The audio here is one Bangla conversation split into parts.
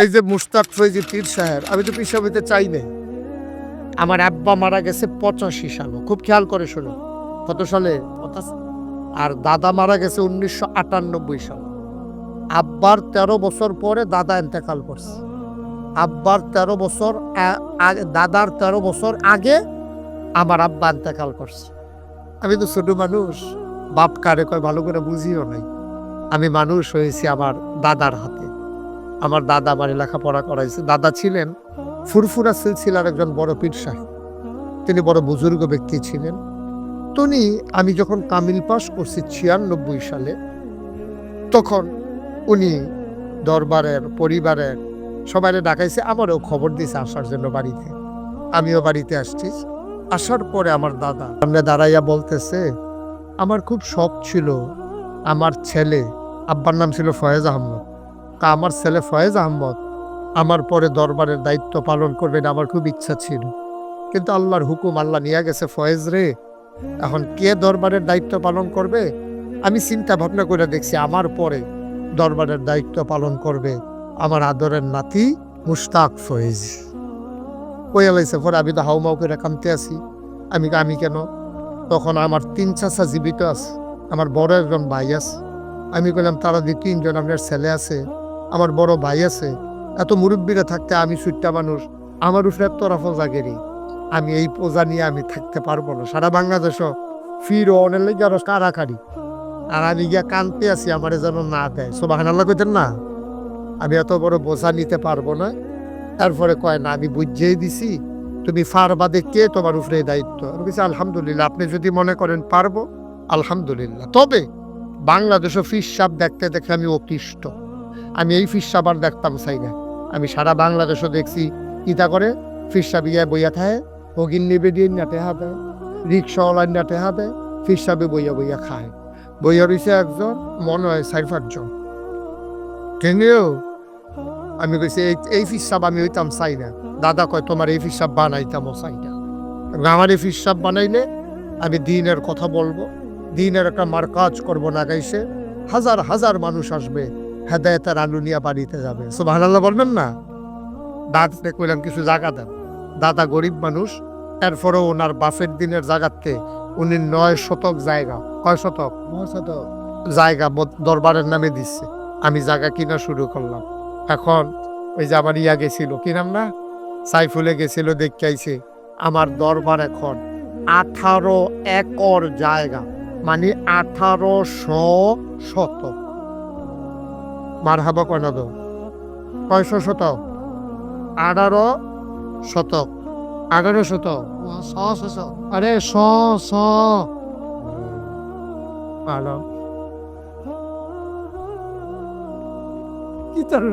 এই যে মুস্তাক ফৈজি পীর সাহেব, আমি তো পীর সাহেব চাই নাই। আমার আব্বা মারা গেছে পঁচাশি সালে। খুব খেয়াল করে শোনো। কত সালে? আর দাদা মারা গেছে উনিশশো আটানব্বই সালে। আব্বার তেরো বছর পরে দাদা এন্তেকাল করছে। আব্বার তেরো বছর দাদার তেরো বছর আগে আমার আব্বা এন্তেকাল করছে। আমি তো ছোট মানুষ। বাপ কারে কয় ভালো করে বুঝিও নাই। আমি মানুষ হয়েছি আমার দাদার হাতে। আমার দাদা আমার লেখাপড়া করাইছে। দাদা ছিলেন ফুরফুরা সিলসিলার একজন বড় পীর সাহেব তিনি বড় বুজুর্গ ব্যক্তি ছিলেন। তিনি আমি যখন কামিল পাস করছি ছিয়ানব্বই সালে, তখন উনি দরবারের, পরিবারের সবাই ডাকাইছে, আমারও খবর দিয়েছে আসার জন্য বাড়িতে। আমিও বাড়িতে আসছি। আসার পরে আমার দাদা সামনে দাঁড়াইয়া বলতেছে, আমার খুব শখ ছিল, আমার ছেলে, আব্বার নাম ছিল ফয়েজ আহমদ। তা আমার ছেলে ফয়েজ আহমদ। আমার পরে দরবারের দায়িত্ব পালন করবেন আমার খুব ইচ্ছা ছিল। কিন্তু আল্লাহর হুকুম আল্লাহ নিয়ে গেছে ফয়েজ রে। এখন কে দরবারের দায়িত্ব পালন করবে? আমি চিন্তা ভাবনা করে দেখছি আমার পরে দরবারের দায়িত্ব পালন করবে আমার আদরের নাতি মুশতাক ফয়েজ। কই আলাইছে পরে আমি তো হাউমাউ করে কামতে আছি। আমি আমি কেন? তখন আমার তিন চাচা জীবিত আছে, আমার বড় একজন ভাই আছে। আমি বললাম তারা দিয়ে তিনজন আপনার ছেলে আছে আমার বড় ভাই আছে, এত মুরব্বীরা থাকতে আমি সুইটটা মানুষ, আমার উপরে তোরা ফোজা গেরি আমি এই পোজা নিয়ে আমি থাকতে পারব না। সারা বাংলাদেশও ফির, অনেক লেগে কারাকারি। আর আমি গিয়া কানতে আছি, আমার যেন না দেয়। সোবাহান আল্লাহ কইতেন না? আমি এত বড় বোঝা নিতে পারব না। তারপরে কয়, না, আমি বুঝিয়েই দিছি। তুমি ফার বাদে কে তোমার উপরে দায়িত্ব। আমি বলছি, আলহামদুলিল্লাহ, আপনি যদি মনে করেন পারব, আলহামদুলিল্লাহ। তবে বাংলাদেশও ফিস সাপ দেখতে দেখে আমি অতিষ্ঠ। আমি এই ফিস আর দেখতাম চাই না আমি সারা বাংলাদেশও দেখছি। ইতা করে? ফিস সাপ ইয়া বইয়া থাকে। হগিন নিবে দিয়ে হাতে রিক্সাওয়ালার নাটে হাতে ফিস সাপে বইয়া বইয়া খায়। বইয়া রয়েছে একজন, মনে হয় চার পাঁচজন। আমি কইছি, এই এই ফিস আমি হইতাম চাই না দাদা কয়, তোমার এই ফিস সাপ বানাইতামও চাই না আমার এই ফিসসাপ বানাইলে আমি দিনের কথা বলব। দিনের একটা মার কাজ করব না গাইছে হাজার হাজার মানুষ আসবে। হেদায়তের আলু নিয়ে বাড়িতে যাবে। সুবাহ বলবেন না? দাদা কইলাম কিছু জায়গা দেন। দাদা গরিব মানুষ এরপরেও ওনার বাফের দিনের জায়গাতে উনি নয় শতক জায়গা। কয় শতক? নয় শতক। জায়গা দরবারের নামে দিচ্ছে আমি জায়গা কিনা শুরু করলাম। এখন ওই যে আমার ইয়া গেছিল কি নাম না? সাইফুলে গেছিল দেখতে আইছে আমার দরবার এখন আঠারো একর জায়গা। মানে আঠারোশো শতক। মার হাবা কয়না দো কয়শো শতক? আঠারো শতক। আঠারো শতক। শ শ আরে শ শ। ভালো কি তোর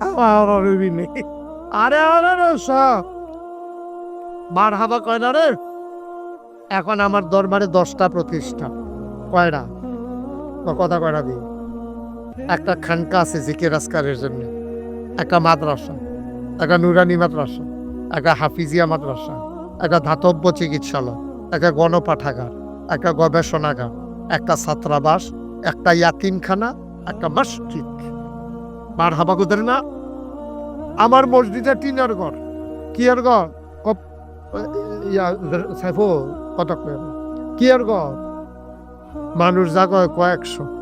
আমার নেই আরে আরে শ। মার হাবা কয়না রে এখন আমার দরবারে দশটা প্রতিষ্ঠান কয়টা বা কথা কয়টা দিই একটা খানকা আছে জিকির আজকারের জন্য। একটা মাদ্রাসা, একটা নুরানি মাদ্রাসা, একটা হাফিজিয়া মাদ্রাসা, একটা ধাতব্য চিকিৎসালয়, একটা গণপাঠাগার, একটা গবেষণাগার, একটা ছাত্রাবাস, একটা ইয়াতিমখানা, একটা মসজিদ। মার হাবাগুদের না? আমার মসজিদে টিনের ঘর। কি আর ঘর ইয়া কি আর ঘর? মানুষ যা কয় কয়েকশো।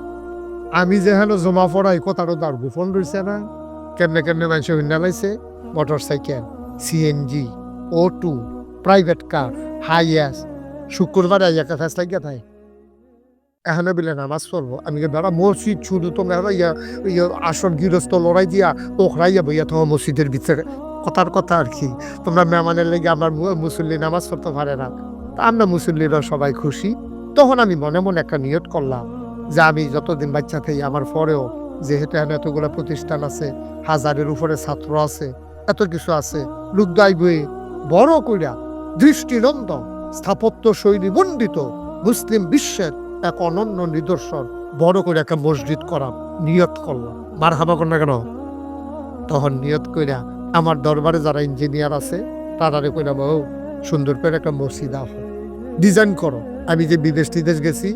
আমি যেখানে জমা পড়াই কথারও তার গোপন রয়েছে না? কেমনে কেমনে মানুষ হইনা লাইছে মোটর সাইকেল সিএনজি ও টু প্রাইভেট কার হাইয়াস শুক্রবার আইয়া কাছে লাগিয়া তাই এখানে বিলে নামাজ পড়ব আমি বেড়া মসজিদ শুধু তোমরা ইয়া ইয়া আসন গৃহস্থ লড়াই দিয়া ওখরাইয়া বইয়া তোমার মসজিদের ভিতরে কথার কথা আর কি? তোমরা মেহমানের লেগে আমার মুসল্লি নামাজ পড়তে পারে না। তা আমরা মুসল্লিরা সবাই খুশি। তখন আমি মনে মনে একটা নিয়ত করলাম। যে আমি যতদিন বাচ্চা থাকি, আমার পরেও যেহেতু এখানে এতগুলো প্রতিষ্ঠান আছে, হাজারের উপরে ছাত্র আছে, এত কিছু আছে লোক বই বড় কইরা দৃষ্টিনন্দন স্থাপত্য শৈলী বন্ডিত মুসলিম বিশ্বের এক অনন্য নিদর্শন, বড় করে একটা মসজিদ করা নিয়ত করলাম। মার হাবা না কেন? তখন নিয়ত কইরা আমার দরবারে যারা ইঞ্জিনিয়ার আছে, তারারে কইলাম ও সুন্দর করে একটা মসজিদ আহ। ডিজাইন করো। আমি যে বিদেশ টিদেশ গেছি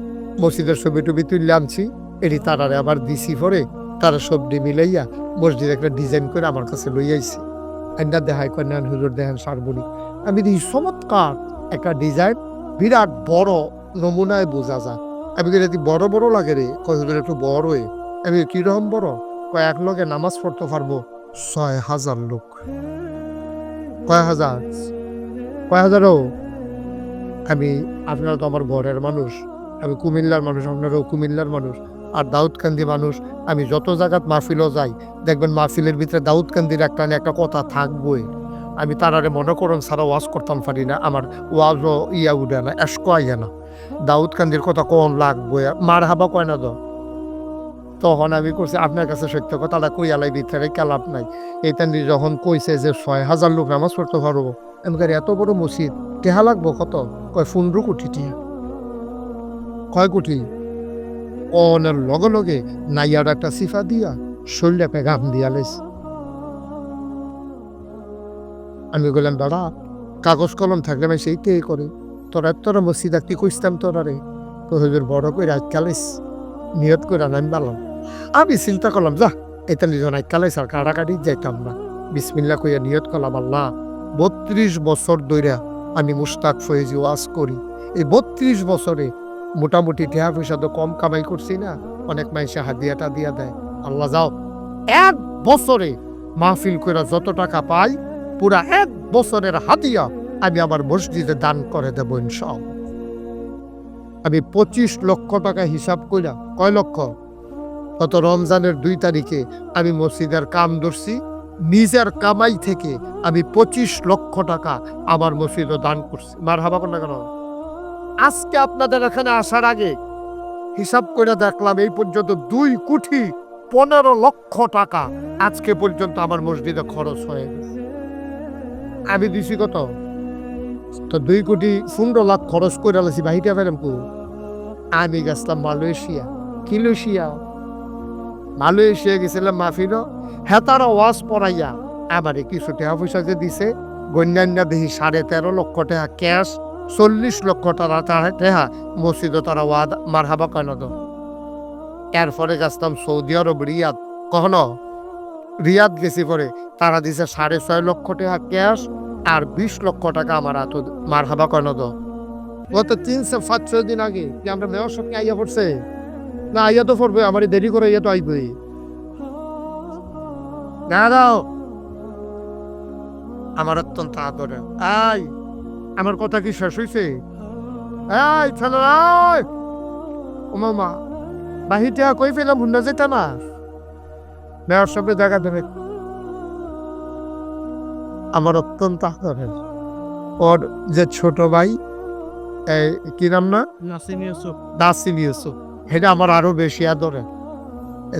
মসজিদের ছবি টবি তুললে আনছি। এটি তারারে আবার দিছি পরে, তারা সবজি মিলাইয়া মসজিদ একটা ডিজাইন করে আমার কাছে লই আইছে। আইনা দেখায় কন্যান হুজুর, দেখেন সারবনি আমি দেখি চমৎকার একটা ডিজাইন, বিরাট বড়, নমুনায় বোঝা যায়। আমি যদি বড় বড় লাগে রে। কয়, হুজুর, একটু বড় হয়ে আমি কীরকম বড়? কয়, এক লগে নামাজ পড়তে পারব ছয় হাজার লোক। কয়, হাজার? কয়, হাজারও? আমি, আপনারা তো আমার ঘরের মানুষ আমি কুমিল্লার মানুষ আপনারাও কুমিল্লার মানুষ আর দাউদকান্দি মানুষ। আমি যত জায়গাত মাহফিলও যাই দেখবেন মাহফিলের ভিতরে দাউদকান্দির একটা একটা কথা থাকবই। আমি তারারে মনে করুন সারা ওয়াজ করতাম পারি না আমার ওয়াজও ইয়া উঠে না এসকো আইয়া না। দাউদকান্দির কথা কোন লাগবই? মার হাবা কয় না তো? তখন আমি করছি আপনার কাছে সত্য কথাটা কই আলাই ভিতরে কালাপ নাই? এটা নিয়ে যখন কইছে যে ছয় হাজার লোক নামাজ পড়তে পারব কই, এত বড় মসজিদ টেহা লাগবো কত? কয় কোটি টিয়া কয় কোটি অনের লগে লগে নাইয়ার একটা সিফা দিয়া শরীরে দিয়া লেস। আমি বললাম দাদা কাগজ কলম থাকলে আমি সেইটাই করে। তোরা তোরা মসজিদ একটি কইতাম তোরা রে? তো বড় করে আজকালিস নিয়ত করে আমি বললাম আমি চিন্তা করলাম, যা এটা নিজন আজকালিস আর কাটাকাটি যাইতাম না। বিসমিল্লা কইয়া নিয়ত করলাম, আল্লাহ, বত্রিশ বছর ধইরা আমি মুস্তাক ফয়েজি ওয়াজ করি। এই বত্রিশ বছরে মোটামুটি টেহা পয়সা তো কম কামাই করছি না, অনেক মাইসে হাদিয়াটা দিয়া দেয়। আল্লাহ যাও, এক বছরে মাহফিল করে যত টাকা পাই, পুরা এক বছরের হাতিয়া আমি আমার মসজিদে দান করে দেবো ইনশাল আমি পঁচিশ লক্ষ টাকা হিসাব কইরা, কয় লক্ষ? গত রমজানের দুই তারিখে আমি মসজিদের কাম ধরছি, নিজের কামাই থেকে আমি পঁচিশ লক্ষ টাকা আমার মসজিদে দান করছি। মার হাবা না কেন? আজকে আপনাদের এখানে আসার আগে হিসাব করে দেখলাম এই পর্যন্ত দুই কোটি পনেরো লক্ষ টাকা আজকে পর্যন্ত আমার মসজিদে খরচ হয়ে গেছে। আমি দিছি কত? তো দুই কোটি পনেরো লাখ খরচ করে আলাসি বাহিটা কু? আমি গেছিলাম মালয়েশিয়া। কিলোশিয়া মালয়েশিয়া গেছিলাম মাহফিল। হেতারা ওয়াজ পড়াইয়া আমারে কিছু টাকা পয়সা যে দিছে, গণ্যান্য দেখি সাড়ে তেরো লক্ষ টাকা ক্যাশ চল্লিশ লক্ষ টাকা টেহা মসজিদে তারা ওয়াদ মার হাবা কেন তো এরপরে গেছিলাম সৌদি আরব রিয়াদ কখনো রিয়াদ গেছি পরে তারা দিছে সাড়ে ছয় লক্ষ টাকা ক্যাশ আর বিশ লক্ষ টাকা আমার হাত মার হাবা কেন তো তিনশো পাঁচ ছয় দিন আগে কি আমরা মেয়র সঙ্গে আইয়া পড়ছে না আইয়া তো পড়বে আমার দেরি করে ইয়া তো আইবই। না দাও আমার অত্যন্ত আদরে আই! আমার কথা কি শেষ হয়েছে এই ছেলে আয়! ও মামা কই ফেলাম হুন্ডা যেটা না? মেয়র সঙ্গে দেখা দেবে। আমার অত্যন্ত আদরের ওর যে ছোট ভাই এই কি নাম না? নাসিম ইউসুফ। নাসিম ইউসুফ। এটা আমার আরও বেশি আদরের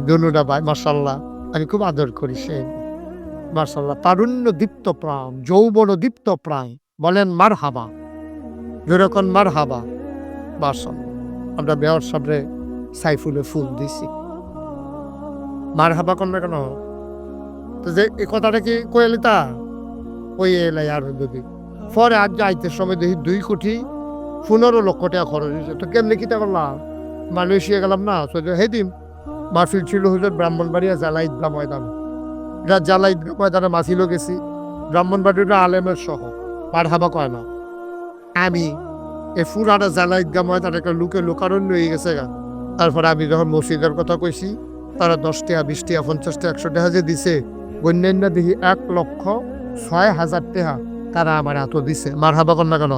দুনুটা ভাই মার্শাল্লাহ আমি খুব আদর করি সে। মার্শাল্লাহ তারুণ্য দীপ্ত প্রাণ যৌবন দীপ্ত প্রাণ। বলেন মার হাবা যেরকম মার হাবা মার্শাল্লাহ আমরা মেয়র সামনে সাইফুলে ফুল দিছি। মার হাবা কোন? কেন তো যে এই কথাটা কি কইলি তা ওই এলাই আর যদি পরে আজ যাইতে সময় দেখি দুই কোটি পনেরো লক্ষ টাকা খরচ হয়েছে তো কেমনি কিতা করলাম? মালয়েশিয়া গেলাম না, তো হেদিন মাহফিল ছিল হুজুর ব্রাহ্মণবাড়িয়া জালা ঈদগাহ ময়দান। এটা জালা ঈদগাহ ময়দানে মাছিলও গেছি। ব্রাহ্মণবাড়িটা আলেমের সহ পার হাবা কয় না আমি এ ফুরাটা জালা ঈদগাহ ময়দান একটা লোকে লোকারণ্য হয়ে গেছে গা। তারপরে আমি যখন মসজিদের কথা কইছি তারা দশ টাকা বিশ টাকা পঞ্চাশ টাকা একশো টাকা যে দিছে, অন্যান্য দেখি এক লক্ষ ছয় হাজার টাকা তারা আমার এত দিছে। মার হাবা কর না কেন?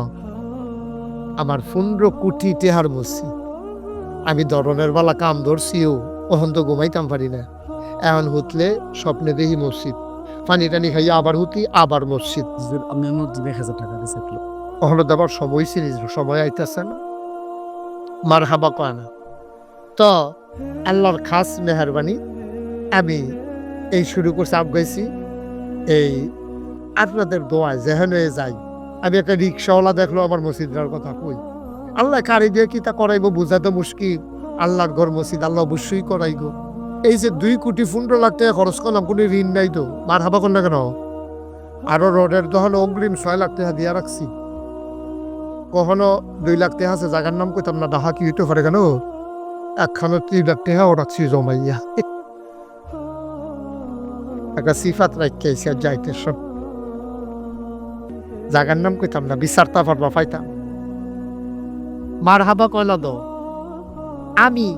আমার পনেরো কোটি টেহার মসজিদ আমি ধরনের বেলা কাম ধরছিও ওখান তো ঘুমাইতাম পারি না এখন হুতলে স্বপ্নে দেখি মসজিদ পানি টানি খাইয়া আবার হুতি আবার মসজিদ। আমার দিবে এক হাজার টাকা দিয়েছে ওখানে দেবার সময় ছিল সময় আইতেছে না। মার হাবা কয় না। তো আল্লাহর খাস মেহরবানি আমি এই শুরু করছি আপ গাইছি এই আপনাদের দোয়ায় যেহেন হয়ে যাই আমি একটা রিক্সাওয়ালা দেখল আমার মসজিদের কথা কই। আল্লাহ কারি দিয়ে কি তা করাইবো বুঝাতে মুশকিল। আল্লাহর ঘর মসজিদ আল্লাহ অবশ্যই করাইগো এই যে দুই কোটি পনেরো লাখ টাকা খরচ করলাম, কোনো ঋণ নাই তো। মার হাবা কর না কেন? আরও রোডের দহলে অগ্রিম ছয় লাখ টাকা দিয়া রাখছি। কখনো দুই লাখ টাকা আছে জায়গার নাম কইতাম না, ডাহা কি হইতে পারে কেন? একখানো তিন লাখ টাকা রাখছি জমাইয়া। একটা সিফাত রাখতেছি আর যাইতে সব। জাগার নাম কইতাম না বিচারতা পারবা পাইতাম। মার হাবা কয়লা দো আমি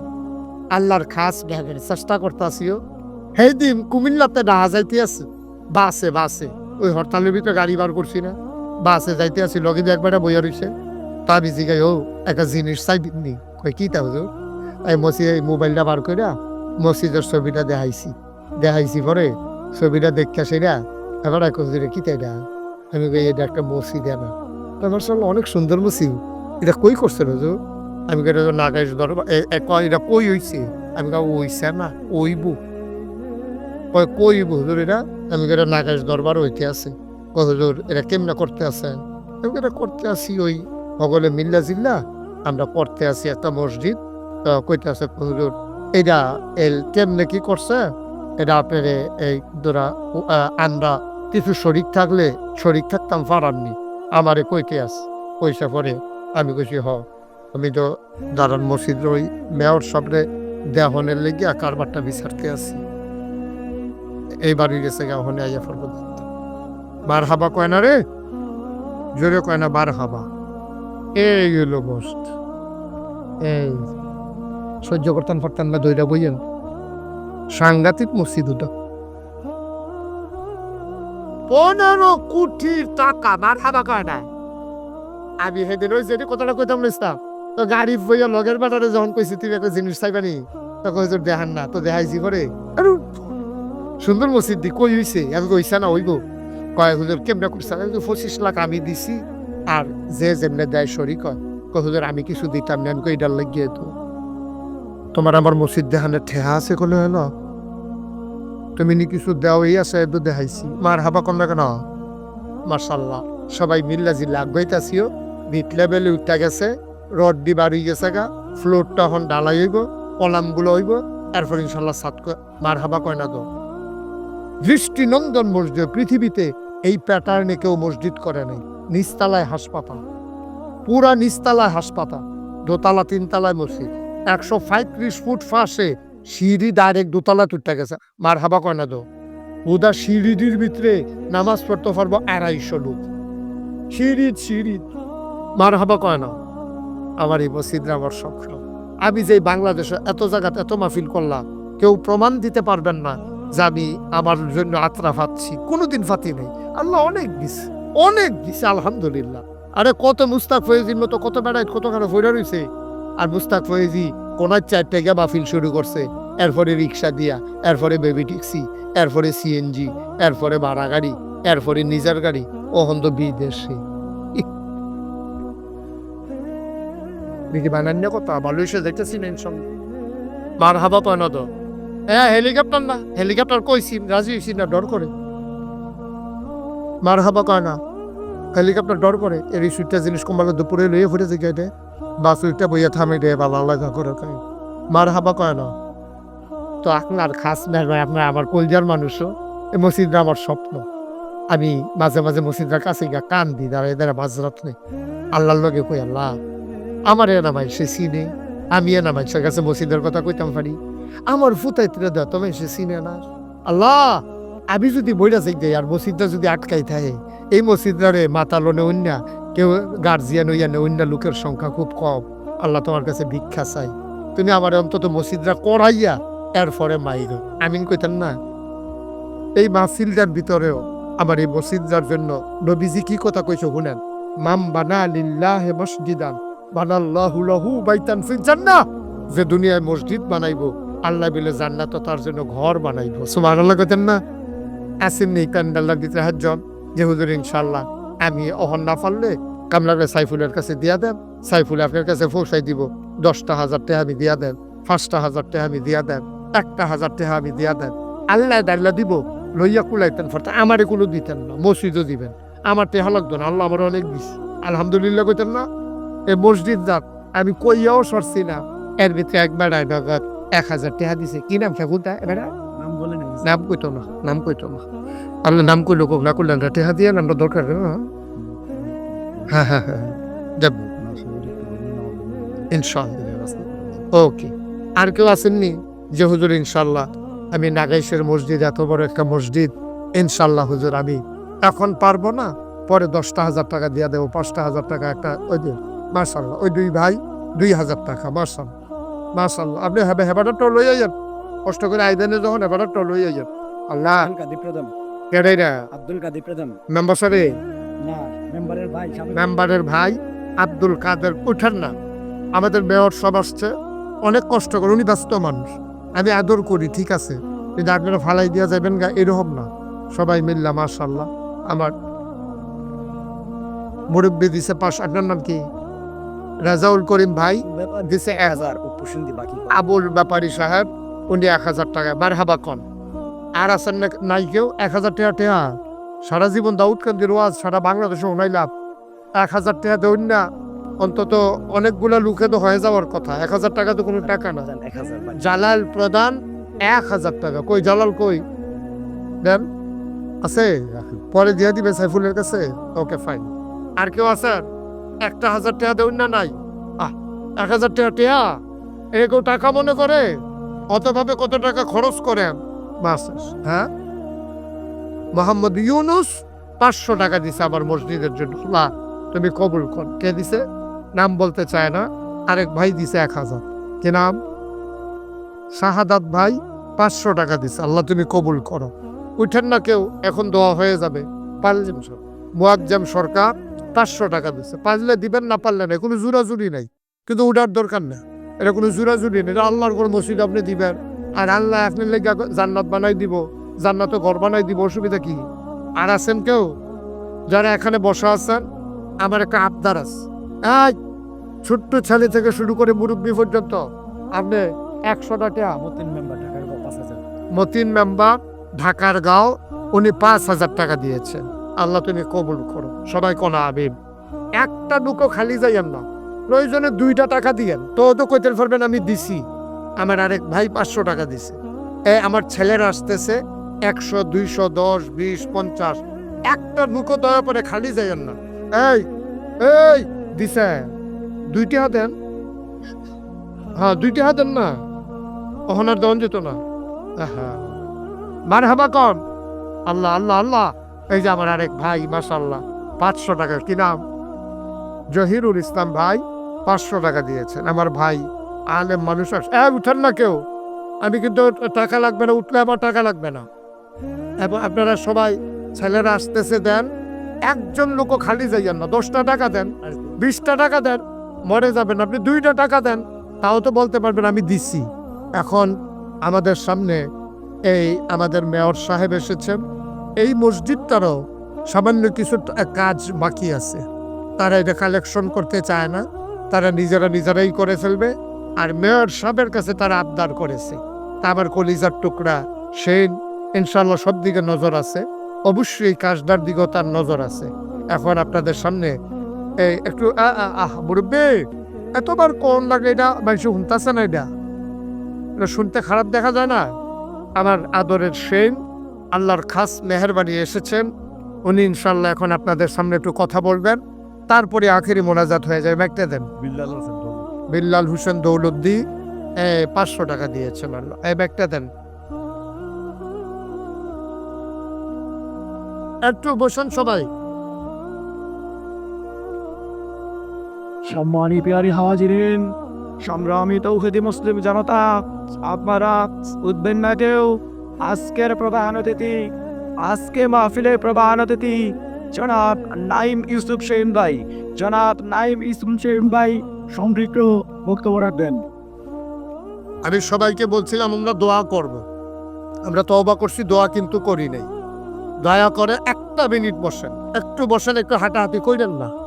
আল্লাহর খাস ভেবের চেষ্টা করতেছিও। সেই দিন কুমিল্লাতে ডাহা যাইতে আছে। বাসে বাসে। ওই হরতালের ভিতরে গাড়ি বার করছি না। বাসে যাইতে আছি, লগে দিয়ে একবারে বইয়া রইছে। তা বিজি গাই ও, একটা জিনিস চাই দিননি কই, কি তা হুজুর? এই মসি, এই মোবাইলটা বার করে মসজিদের ছবিটা দেখাইছি। দেখাইছি পরে ছবিটা দেখতে সেরা, এবার এক হুজুরে কি তাই আমি এটা একটা মসজিদ না আমার সামনে অনেক সুন্দর মসজিদ। এটা কই করছে হুজুর? আমি কই দরবার এ- এ, কয়, এটা কই হইছে? আমি কই ওইছে না ওইবু কয়, কইব, হুজুর, এটা? আমি কই এটা নাগাইশ দরবার হইতে আছে। কয়, হুজুর, এটা কেমনে করতে আছেন আমি কই এটা করতে আছি ওই সকলে মিল্লা জিল্লা, আমরা করতে আছি একটা মসজিদ। কইতে আছে, হুজুর, এটা, এল কেমনে কি করছে? এটা আপনার এই ধরা আমরা কিছু শরিক থাকলে, শরিক থাকতাম পারাননি আমারে কইতে আস, পয়সা পরে। আমি কইছি, হ। আমি তো দাঁড়ান মসজিদ ওই মেয়র সামনে দেহনের লেগে কারবারটা বিচারতে আছি এই বাড়ি গেছে গাহনে আইয়া ফরব বার হাবা কয় না রে? জোরে কয় না বার হাবা এই হলো বস্ত এই সহ্য করতাম পারতাম না, দইরা বইয়েন। সাংঘাতিক মসজিদ ওটা। পনেরো কোটির টাকা মার হাবা কয় না? আমি সেদিন ওই যেটি কথাটা কইতাম নিস্তাম তো গাড়ি বইয়া লগের বাটারে যখন কইছি তুমি একটা জিনিস চাইবানি তো কইছো, দেখান না, তো দেখাইছি করে। আরও সুন্দর মসজিদ দি কই হইছে? আমি কইছা না হইব। কয়, হুজুর, কেমনে করছে? আমি পঁচিশ লাখ আমি দিছি, আর যে যেমনে দেয় শরিক কয়, হুজুর, আমি কিছু দিতাম না, আমি কই এটার লাগিয়ে তো তোমার আমার মসজিদ দেখানে ঠেহা আছে কলে হলো? তুমি নি কিছু দেও, এই আছে এদু দেখাইছি। মার হাবা কম না? কেন মার্শাল্লাহ সবাই মিল্লা জিল্লা আগাইতাছিও ভিট লেভেলে উঠা গেছে। রড দি বাড়ি গেছে গা ফ্লোরটা এখন ডালাই হইব, কলামগুলো হইব, এরপর ইনশাল্লাহ সাত মার হাবা কয় না তো। দৃষ্টিনন্দন মসজিদ, পৃথিবীতে এই প্যাটার্নে কেউ মসজিদ করে নাই। নিস্তালায় হাসপাতাল। পুরা নিস্তালায় হাসপাতাল। দোতলা, তিনতলায় মসজিদ। একশো পঁয়ত্রিশ ফুট ফাঁসে সিঁড়ি ডাইরেক্ট দোতলা তুটটা গেছে। মার হাবা কয় না তো। উদা সিঁড়িটির ভিতরে নামাজ পড়তে পারব আড়াইশো লোক। সিঁড়ি সিঁড়ি। মার হাবা কয় না। আমার এই মসজিদরা আমার স্বপ্ন আমি যে বাংলাদেশে এত জায়গাতে এত মাহফিল করলাম, কেউ প্রমাণ দিতে পারবেন না যে আমি আমার জন্য আত্রা ফাচ্ছি কোনোদিন ফাতি নেই। আল্লাহ অনেক দিছে অনেক দিছে, আলহামদুলিল্লাহ। আরে কত মুস্তাক ফয়েজির মতো, কত বেড়ায় কত কারও ফইরা রয়েছে আর মুস্তাক ফয়েজি কোনার চারটে গিয়ে মাহফিল শুরু করছে, এরপরে রিক্সা দিয়া, এরপরে বেবি ট্যাক্সি এরপরে সিএনজি, এরপরে ভাড়া গাড়ি, এরপরে নিজের গাড়ি ওহন তো বিদেশে। কথা মালয়েশিয়া দেখতেছি না ইনশাল্লাহ মার হাবা পায় না তো হ্যাঁ হেলিকপ্টার না হেলিকপ্টার কইছি রাজি হইছি না ডর করে মার হাবা কয় না হেলিকপ্টার ডর করে এর সুইটটা জিনিস কমালে দুপুরে লইয়ে ফুটে যে গাইতে বাস উইটটা বইয়া থামে দে বা লাগা করে কয় মার হাবা কয় না তো আপনার খাস মেহরবান আপনার আমার কলজার মানুষও এই মসজিদটা আমার স্বপ্ন আমি মাঝে মাঝে মসজিদটার কাছে গিয়া কান দিই দাঁড়ায় দাঁড়া মাঝরাত নেই আল্লাহর লগে কই আল্লাহ আমার এ নামাই সে চিনে আমি এ নামাই সে কাছে মসজিদের কথা কইতাম পারি। আমার ফুতাইতে দেয়, তবে সে চিনে না। আল্লাহ, আমি যদি যাই যাই আর মসজিদটা যদি আটকাই থাকে, এই মসজিদটারে মাতালনে অন্য, কেউ গার্জিয়ান হইয়া অন্য লোকের সংখ্যা খুব কম। আল্লাহ তোমার কাছে ভিক্ষা চাই। তুমি আমার অন্তত মসজিদরা করাইয়া, এরপরে মাইর। আমিন কইতেন না? এই মাহফিলটার ভিতরেও আমার এই মসজিদটার জন্য নবীজি কি কথা কইছো শুনেন? মাম বানা লিল্লাহে মসজিদান। বানাল্লাহু লাহু বাইতান ফিল জান্নাহ। যে দুনিয়ায় মসজিদ বানাইবো, আল্লাহ বিলে জান্নাত তার জন্য ঘর বানাইবো। সুবহানাল্লাহ কইতেন না? আসেন নেই প্যান্ডাল্লার ভিতরে হাজজন যে হুজুর ইনশাল্লাহ আমি অহন না পারলে কামলাকে সাইফুলের কাছে দিয়া দেন। সাইফুল আপনার কাছে পৌঁছাই দিব। দশটা হাজার টাকা আমি দিয়া দেন। পাঁচটা হাজার টাকা আমি দিয়া দেন। একটা হাজার টাকা আমি দিয়া দেন। আল্লাহ দাল্লা দিব। লইয়া কুলাইতেন ফরতে। আমারে কোনো দিতেন না। মসজিদও দিবেন। আমার টেহা লাগতো না। আল্লাহ আমার অনেক দিস আলহামদুলিল্লাহ কইতেন না। এই মসজিদ যাক আমি কইয়াও সরছি না। এর ভিতরে একবার এক হাজার টাকা দিছে। কি নাম ঠাকুরটা এবার নাম বলে নাম কইতো না নাম কইতো না। আল্লাহ নাম কইলো কোক না করলেন টেহা দিয়ে নামটা দরকার হ্যাঁ হ্যাঁ হ্যাঁ দেব ইনশাল্লাহ ওকে। আর কেউ আসেননি? যে হুজুর ইনশাল্লাহ আমি নাগাইশের মসজিদ এত বড় একটা মসজিদ। ইনশাল্লাহ হুজুর আমি এখন পারব না। পরে দশটা হাজার টাকা দিয়ে দেবো পাঁচটা হাজার টাকা একটা ওই মার্শাল্লাহ ওই দুই ভাই দুই হাজার টাকা মার্শাল মার্শাল্লাহ আপনি হেবে হেবাটা টো লই যান কষ্ট করে আইদানে যখন হেবাটা টো লই যান। আল্লাহ। কেডাই না আব্দুল কাদের প্রধান। মেম্বার সারে না মেম্বারের ভাই মেম্বারের ভাই আব্দুল কাদের উঠান না। আমাদের মেয়র সব আসছে। অনেক কষ্ট করে উনি ব্যস্ত মানুষ। আমি আদর করি ঠিক আছে। কিন্তু আপনারা ফালাই দিয়া যাবেন গা এরকম না। সবাই মিললাম মাশাল্লাহ আমার মুরব্বী দিছে পাশ আপনার নাম কি? রাজাউল করিম ভাই, দিছে এক হাজার। আবুল ব্যাপারী সাহেব, উনি এক হাজার টাকা। বার হাবা কন। আর আছেন নাই কেউ? এক হাজার টাকা টেহা সারা জীবন দাউদ কান্দির ওয়াজ, সারা বাংলাদেশে উনাইলাম এক হাজার টাকা দেউন না। অন্তত অনেকগুলো লুকে তো হয়ে যাওয়ার কথা। এক হাজার টাকা তো কোনো টাকা না। জালাল প্রদান এক হাজার টাকা। কই জালাল কই? দেন। আছে? পরে দিয়ে দিবে সাইফুলের কাছে? ওকে, ফাইন। আর কেউ আছে? একটা হাজার টাকা দেউন না নাই? আহ, এক হাজার টাকা টেয়া, এ কেউ টাকা মনে করে? অতভাবে কত টাকা খরচ করে মাস হ্যাঁ? মোহাম্মদ ইউনুস পাঁচশো টাকা দিছে আমার মসজিদের জন্য। না তুমি কবুল কর। কে দিছে? নাম বলতে চায় না। আরেক ভাই দিছে এক হাজার। কি নাম? শাহাদাত ভাই পাঁচশো টাকা দিছে। আল্লাহ, তুমি কবুল করো। উঠেন না কেউ, এখন দোয়া হয়ে যাবে। পারলে, মুয়াজ্জাম সরকার পাঁচশো টাকা দিচ্ছে পারলে দিবেন, না পারলে না কোনো জুরাজুরি নাই। কিন্তু উঠার দরকার না এটা কোনো জুরাজুরি নেই। এটা আল্লাহর কোনো মসজিদ আপনি দিবেন। আর আল্লাহ আপনার লেগে জান্নাত বানাই দিব, জান্নাতে ঘর বানাই দিব, অসুবিধা কি? আর আছেন কেউ? যারা এখানে বসা আছেন, আমার একটা আবদার আছে। এই ছোট্ট ছেলে থেকে শুরু করে মুরব্বী পর্যন্ত, আপনি একশো টাকা মতিন মেম্বার হাজার। মতিন মেম্বার ঢাকার গাঁও, উনি পাঁচ হাজার টাকা দিয়েছেন। আল্লাহ তুমি কবুল করো। সবাই কোনা আবিব একটা দুটো খালি যাইয়েন না। প্রয়োজনে দুইটা টাকা দিয়েন। তো তো কইতে পারবেন আমি দিছি। আমার আরেক ভাই পাঁচশো টাকা দিছে। এ, আমার ছেলেরা আসতেছে একশো, দুইশো, দশ, বিশ, পঞ্চাশ। একটা নুকো দয়া পরে খালি যাইয়েন না। এই এই, দিছে। দুইটা দেন। হ্যাঁ দুইটা দেন না। ওহনার দেওয়ান যেত না। মার হাবা কন। আল্লাহ আল্লাহ আল্লাহ। এই যে আমার আরেক ভাই মাসাল্লাহ পাঁচশো টাকা। কি নাম? জহিরুল ইসলাম ভাই, পাঁচশো টাকা দিয়েছেন। আমার ভাই, আলেম মানুষ এ, উঠেন না কেউ। আমি কিন্তু টাকা লাগবে না, উঠলে আমার টাকা লাগবে না। এবং আপনারা সবাই ছেলেরা আসতেছে, দেন, একজন লোকও খালি যাইয়েন না। দশটা টাকা দেন, বিশটা টাকা দেন, মরে যাবেন। আপনি দুইটা টাকা দেন, তাও তো বলতে পারবেন আমি দিছি। এখন আমাদের সামনে এই আমাদের মেয়র সাহেব এসেছেন। এই মসজিদটারও সামান্য কিছু কাজ বাকি আছে। তারা এটা কালেকশন করতে চায় না। তারা নিজেরা নিজেরাই করে ফেলবে। আর মেয়র সাহেবের কাছে তারা আবদার করেছে। তা আমার কলিজার টুকরা সেই ইনশাল্লাহ সব দিকে নজর আছে। অবশ্যই এই কাজটার দিকেও তার নজর আছে। এখন আপনাদের সামনে এই একটু আহ, মুরব্বী এতবার কোন লাগে এটা? মানুষ শুনতেছে না এটা শুনতে খারাপ দেখা যায় না? আমার আদরের সেন আল্লাহর খাস মেহরবানি এসেছেন। উনি ইনশাল্লাহ এখন আপনাদের সামনে একটু কথা বলবেন। তারপরে আখেরি মোনাজাত হয়ে যায় ব্যাগটা দেন। বিল্লাল হোসেন দৌলদ্দি পাঁচশো টাকা দিয়েছেন আল্লাহ। এই ব্যাগটা দেন। একটু বসেন সবাই। সম্মানী পিয়ারি হাজিরিন সংগ্রামী তৌহিদি মুসলিম জনতা আপনারা উঠবেন না কেউ। আজকের প্রধান অতিথি, আজকে মাহফিলের প্রধান অতিথি, জনাব নাইম ইউসুফ সেন ভাই। জনাব নাইম ইউসুফ সেন ভাই সমৃদ্ধ বক্তব্য রাখবেন। আমি সবাইকে বলছিলাম, আমরা দোয়া করব। আমরা তওবা করছি, দোয়া কিন্তু করি নাই। দয়া করে একটা মিনিট বসেন। একটু বসেন, একটু হাঁটাহাঁটি করেন না।